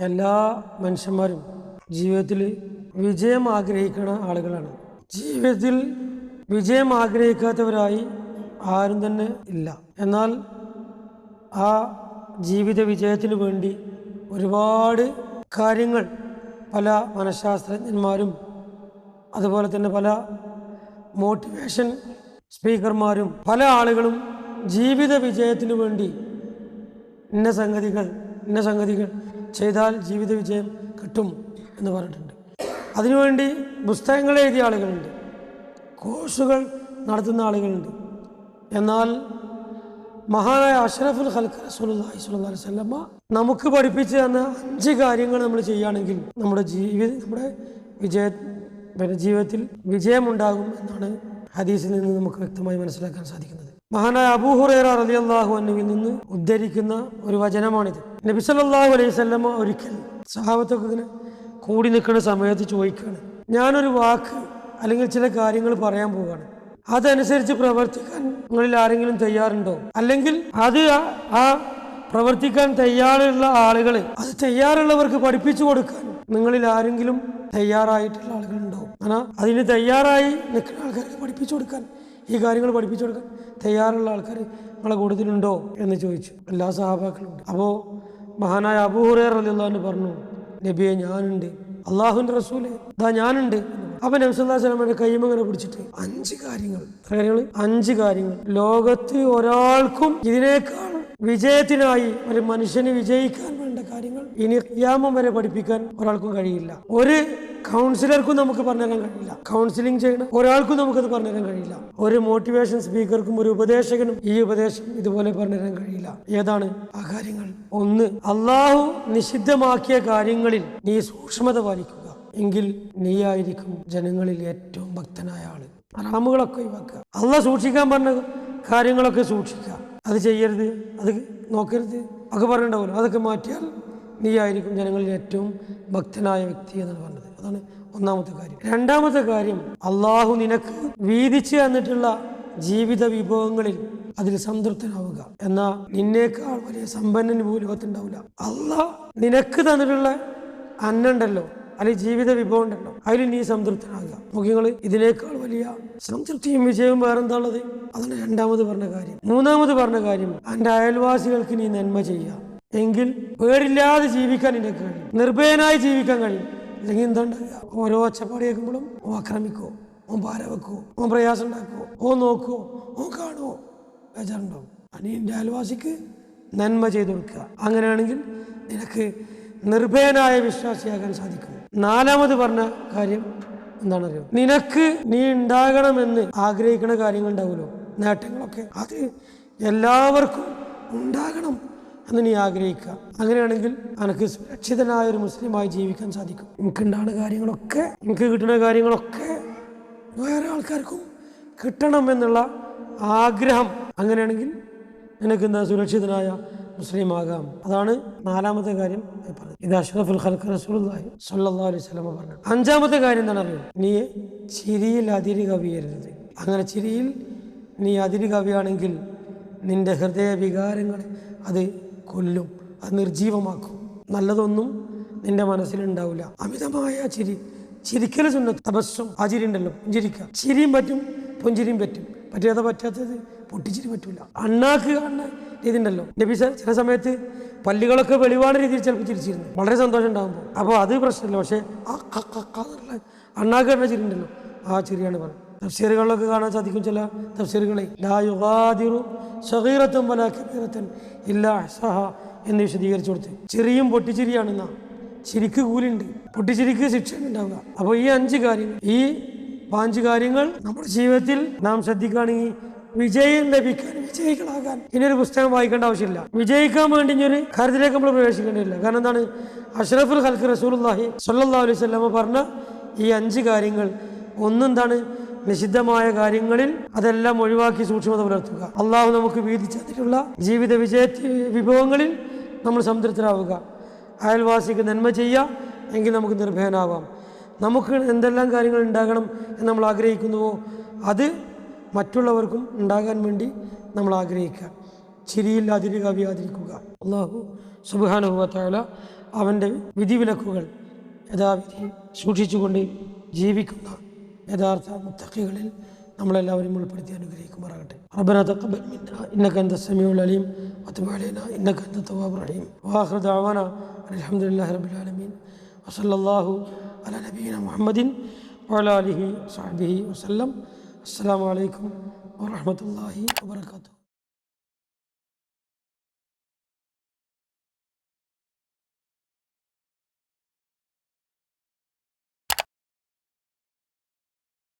എല്ലാ മനുഷ്യന്മാരും ജീവിതത്തിൽ വിജയം ആഗ്രഹിക്കുന്ന ആളുകളാണ്. ജീവിതത്തിൽ വിജയം ആഗ്രഹിക്കാത്തവരായി ആരും തന്നെ ഇല്ല. എന്നാൽ ആ ജീവിത വിജയത്തിന് വേണ്ടി ഒരുപാട് കാര്യങ്ങൾ പല മനഃശാസ്ത്രജ്ഞന്മാരും അതുപോലെ തന്നെ പല മോട്ടിവേഷൻ സ്പീക്കർമാരും പല ആളുകളും ജീവിത വിജയത്തിന് വേണ്ടി ഇന്ന സംഗതികൾ ഇന്ന സംഗതികൾ ചെയ്താൽ ജീവിത വിജയം കിട്ടും എന്ന് പറഞ്ഞിട്ടുണ്ട്. അതിനുവേണ്ടി പുസ്തകങ്ങൾ എഴുതിയ ആളുകളുണ്ട്. കോഴ്സുകൾ നടത്തുന്ന ആളുകളുണ്ട്. എന്നാൽ മഹാനായ അഷ്റഫുൽ ഖൽഖ റസൂലുള്ളാഹി സ്വല്ലമ്മ നമുക്ക് പഠിപ്പിച്ച് തന്ന അഞ്ച് കാര്യങ്ങൾ നമ്മൾ ചെയ്യുകയാണെങ്കിൽ നമ്മുടെ ജീവിത നമ്മുടെ വിജയ ജീവിതത്തിൽ വിജയമുണ്ടാകും എന്നാണ് ഹദീസിൽ നിന്ന് നമുക്ക് വ്യക്തമായി മനസ്സിലാക്കാൻ സാധിക്കുന്നത്. മഹാനായ അബൂഹുറേറ അള്ളാഹു അൻഹുവിൽ നിന്ന് ഉദ്ധരിക്കുന്ന ഒരു വചനമാണിത്. നബി സല്ലല്ലാഹു അലൈഹി വസല്ലമ ഒരിക്കൽ സഹാബത്തൊക്കെ ഇങ്ങനെ കൂടി നിൽക്കുന്ന സമയത്ത് ചോദിക്കുകയാണ്. ഞാനൊരു വാക്ക് അല്ലെങ്കിൽ ചില കാര്യങ്ങൾ പറയാൻ പോവുകയാണ്. അതനുസരിച്ച് പ്രവർത്തിക്കാൻ നിങ്ങളിൽ ആരെങ്കിലും തയ്യാറുണ്ടോ? അല്ലെങ്കിൽ അത് ആ- പ്രവർത്തിക്കാൻ തയ്യാറുള്ള ആളുകൾ അത് തയ്യാറുള്ളവർക്ക് പഠിപ്പിച്ചു കൊടുക്കാൻ നിങ്ങളിൽ ആരെങ്കിലും തയ്യാറായിട്ടുള്ള ആളുകളുണ്ടോ? അങ്ങനെ അതിന് തയ്യാറായി നിൽക്കുന്ന ആൾക്കാർക്ക് പഠിപ്പിച്ചു കൊടുക്കാൻ ഈ കാര്യങ്ങൾ പഠിപ്പിച്ചു കൊടുക്കാൻ തയ്യാറുള്ള ആൾക്കാർ നിങ്ങളെ കൂടുതലുണ്ടോ എന്ന് ചോദിച്ചു. എല്ലാ സഹാബാക്കളും ഉണ്ട്. അപ്പോൾ മഹാനായ അബൂഹുറേർ അലിള്ളാന്ന് പറഞ്ഞു നബിയെ ഞാനുണ്ട്. അള്ളാഹുവിന്റെ റസൂൽ. ഇതാ ഞാനുണ്ട്. അപ്പൊ നബ്സല്ലാസ്ലാമിന്റെ കൈമങ്ങനെ പിടിച്ചിട്ട് അഞ്ച് കാര്യങ്ങൾ. കാര്യങ്ങൾ അഞ്ച് കാര്യങ്ങൾ. ലോകത്ത് ഒരാൾക്കും ഇതിനേക്കാൾ വിജയത്തിനായി ഒരു മനുഷ്യന് വിജയിക്കാൻ വേണ്ട കാര്യങ്ങൾ ഇനി യാമം വരെ പഠിപ്പിക്കാൻ ഒരാൾക്കും കഴിയില്ല. ഒരു കൗൺസിലർക്കും നമുക്ക് പറഞ്ഞേക്കാൻ കഴിയില്ല. കൗൺസിലിംഗ് ചെയ്യണം. ഒരാൾക്കും നമുക്കത് പറഞ്ഞേക്കാൻ കഴിയില്ല. ഒരു മോട്ടിവേഷൻ സ്പീക്കർക്കും ഒരു ഉപദേശകനും ഈ ഉപദേശം ഇതുപോലെ പറഞ്ഞുതരാൻ കഴിയില്ല. ഏതാണ്? ആ കാര്യങ്ങൾ. ഒന്ന് അള്ളാഹു നിഷിദ്ധമാക്കിയ കാര്യങ്ങളിൽ നീ സൂക്ഷ്മത പാലിക്കുക. എങ്കിൽ നീ ആയിരിക്കും ജനങ്ങളിൽ ഏറ്റവും ഭക്തനായ ആൾ. ഹറാമുകളൊക്കെ ഒഴിവാക്കുക. അല്ല സൂക്ഷിക്കാൻ പറഞ്ഞ കാര്യങ്ങളൊക്കെ സൂക്ഷിക്കുക. അത് ചെയ്യരുത്. അത് നോക്കരുത്. ഒക്കെ പറഞ്ഞിട്ടുണ്ടാവുമല്ലോ. അതൊക്കെ മാറ്റിയാൽ നീയായിരിക്കും ജനങ്ങളിൽ ഏറ്റവും ഭക്തനായ വ്യക്തി എന്നാണ് പറഞ്ഞത്. അതാണ് ഒന്നാമത്തെ കാര്യം. രണ്ടാമത്തെ കാര്യം അള്ളാഹു നിനക്ക് വീതിച്ച് തന്നിട്ടുള്ള ജീവിത വിഭവങ്ങളിൽ അതിൽ സംതൃപ്തനാവുക. എന്നാ നിന്നേക്കാൾ വലിയ സമ്പന്നന് ഭൂലോകത്തുണ്ടാവില്ല അള്ളാഹ് നിനക്ക് തന്നിട്ടുള്ള അന്നുണ്ടല്ലോ അല്ലെങ്കിൽ ജീവിത വിഭവം ഉണ്ടല്ലോ അതിൽ നീ സംതൃപ്തനാകുക മുഖ്യങ്ങൾ ഇതിനേക്കാൾ വലിയ സംതൃപ്തിയും വിജയവും വേറെന്താ ഉള്ളത്? അതാണ് രണ്ടാമത് പറഞ്ഞ കാര്യം. മൂന്നാമത് പറഞ്ഞ കാര്യം എന്റെ അയൽവാസികൾക്ക് നീ നന്മ ചെയ്യുക. എങ്കിൽ പേടില്ലാതെ ജീവിക്കാൻ നിനക്ക് കഴിയും. നിർഭയനായി ജീവിക്കാൻ കഴിയും. അല്ലെങ്കിൽ എന്താ ഓരോ ഒച്ചപ്പാട് കേൾക്കുമ്പോഴും ഓ ആക്രമിക്കോ ഓ പാര വെക്കോ ഓൻ പ്രയാസം ഉണ്ടാക്കോ ഓ നോക്കോ ഓ കാണുവോ? ബേജാറുണ്ടാവും. അനി എന്റെ അയൽവാസിക്ക് നന്മ ചെയ്തു കൊടുക്കുക. അങ്ങനെയാണെങ്കിൽ നിനക്ക് നിർഭയനായ വിശ്വാസിയാകാൻ സാധിക്കും. നാലാമത് പറഞ്ഞ കാര്യം എന്താണറിയോ നിനക്ക് നീ ഉണ്ടാകണമെന്ന് ആഗ്രഹിക്കുന്ന കാര്യങ്ങൾ ഉണ്ടാവുമല്ലോ നേട്ടങ്ങളൊക്കെ. അത് എല്ലാവർക്കും ഉണ്ടാകണം. എന്ന് നീ ആഗ്രഹിക്കുക. അങ്ങനെയാണെങ്കിൽ അനക്ക് സുരക്ഷിതനായ ഒരു മുസ്ലിമായി ജീവിക്കാൻ സാധിക്കും. എനിക്കുണ്ടാകുന്ന കാര്യങ്ങളൊക്കെ എനിക്ക് കിട്ടുന്ന കാര്യങ്ങളൊക്കെ വേറെ ആൾക്കാർക്കും കിട്ടണം എന്നുള്ള ആഗ്രഹം. അങ്ങനെയാണെങ്കിൽ നിനക്ക് എന്താ സുരക്ഷിതനായ മുസ്ലിം ആകാം അതാണ് നാലാമത്തെ കാര്യം പറഞ്ഞത്. ഇത് അഷ്റഫുൽ ഖൽഖ് റസൂലുള്ളാഹി സ്വല്ലല്ലാഹു അലൈഹി വസല്ലം പറഞ്ഞത്. അഞ്ചാമത്തെ കാര്യം എന്താണ് അറിയോ? നീ ചിരിയിൽ അതിരി കവിയരുത്. അങ്ങനെ ചിരിയിൽ നീ അതിരി കവിയാണെങ്കിൽ നിന്റെ ഹൃദയ വികാരങ്ങളെ അത് കൊല്ലും. അത് നിർജീവമാക്കും നല്ലതൊന്നും നിന്റെ മനസ്സിലുണ്ടാവില്ല. അമിതമായ ചിരി. ചിരിക്കൽ സുന്ന തപസ്സും ആ ചിരി ഉണ്ടല്ലോ പുഞ്ചിരിക്കാം. ചിരിയും പറ്റും പുഞ്ചിരിയും പറ്റും. പറ്റാതെ പറ്റാത്തത് പൊട്ടിച്ചിരി പറ്റൂല. അണ്ണാക്ക് കാണുന്ന രീതി ഉണ്ടല്ലോ നബി ചില സമയത്ത് പല്ലുകളൊക്കെ വെളിവാണ് രീതിയിൽ ചിലപ്പോൾ ചിരിച്ചിരുന്നു വളരെ സന്തോഷം ഉണ്ടാകുമ്പോൾ. അപ്പോൾ അത് പ്രശ്നമില്ല. പക്ഷേ ആ അണ്ണാക്ക് കാണുന്ന ചിരി ഉണ്ടല്ലോ. ആ ചിരിയാണ് പറയുന്നത് തഫ്സീറുകളിലൊക്കെ കാണാൻ സാധിക്കും ചില തഫ്സീറുകളെ. ലാ യുഗാദിറു സഗീറത്തും വല കബീറത്തൻ അഹ്സഹ എന്ന് വിശദീകരിച്ചു കൊടുത്ത്. ചെറിയും പൊട്ടിച്ചിരിയാണ് എന്നാ ചിരിക്ക് കൂലുണ്ട്. പൊട്ടിച്ചിരിക്ക് ശിക്ഷ ഉണ്ടാവുക അപ്പോൾ ഈ അഞ്ച് കാര്യങ്ങൾ ഈ പാഞ്ച് കാര്യങ്ങൾ നമ്മുടെ ജീവിതത്തിൽ നാം ശ്രദ്ധിക്കുകയാണെങ്കിൽ വിജയം ലഭിക്കാൻ വിജയികളാകാൻ ഇനിയൊരു പുസ്തകം വായിക്കേണ്ട ആവശ്യമില്ല. വിജയിക്കാൻ വേണ്ടി ഇനിയൊരു കാര്യത്തിലേക്ക് നമ്മൾ പ്രവേശിക്കേണ്ടതില്ല കാരണം എന്താണ്? അഷ്റഫുൽ ഹൽക്ക് റസൂലുള്ളാഹി സ്വല്ലല്ലാഹു അലൈഹി വസല്ലം പറഞ്ഞ ഈ അഞ്ച് കാര്യങ്ങൾ. ഒന്നെന്താണ് നിഷിദ്ധമായ കാര്യങ്ങളിൽ അതെല്ലാം ഒഴിവാക്കി സൂക്ഷ്മത പുലർത്തുക. അള്ളാഹു നമുക്ക് വീതിച്ചതിലുള്ള ജീവിത വിജയ വിഭവങ്ങളിൽ നമ്മൾ സംതൃപ്തരാവുക. അയൽവാസിക്ക് നന്മ ചെയ്യുക എങ്കിൽ നമുക്ക് നിർഭയനാവാം. നമുക്ക് എന്തെല്ലാം കാര്യങ്ങൾ ഉണ്ടാകണം എന്ന് നമ്മൾ ആഗ്രഹിക്കുന്നുവോ അത് മറ്റുള്ളവർക്കും ഉണ്ടാകാൻ വേണ്ടി നമ്മൾ ആഗ്രഹിക്കുക. ചിരിയിൽ അതിര് കവിയാതിരിക്കുക അള്ളാഹു സുബാനുഭവത്തായ അവന്റെ വിധിവിലക്കുകൾ യഥാവിധി സൂക്ഷിച്ചുകൊണ്ട് ജീവിക്കുന്ന ربنا تقبل منا انك انت السميع العليم وتب علينا انك انت التواب الرحيم واخر دعوانا الحمد لله رب العالمين وصلى الله على نبينا محمد وعلى اله وصحبه وسلم السلام عليكم ورحمه الله وبركاته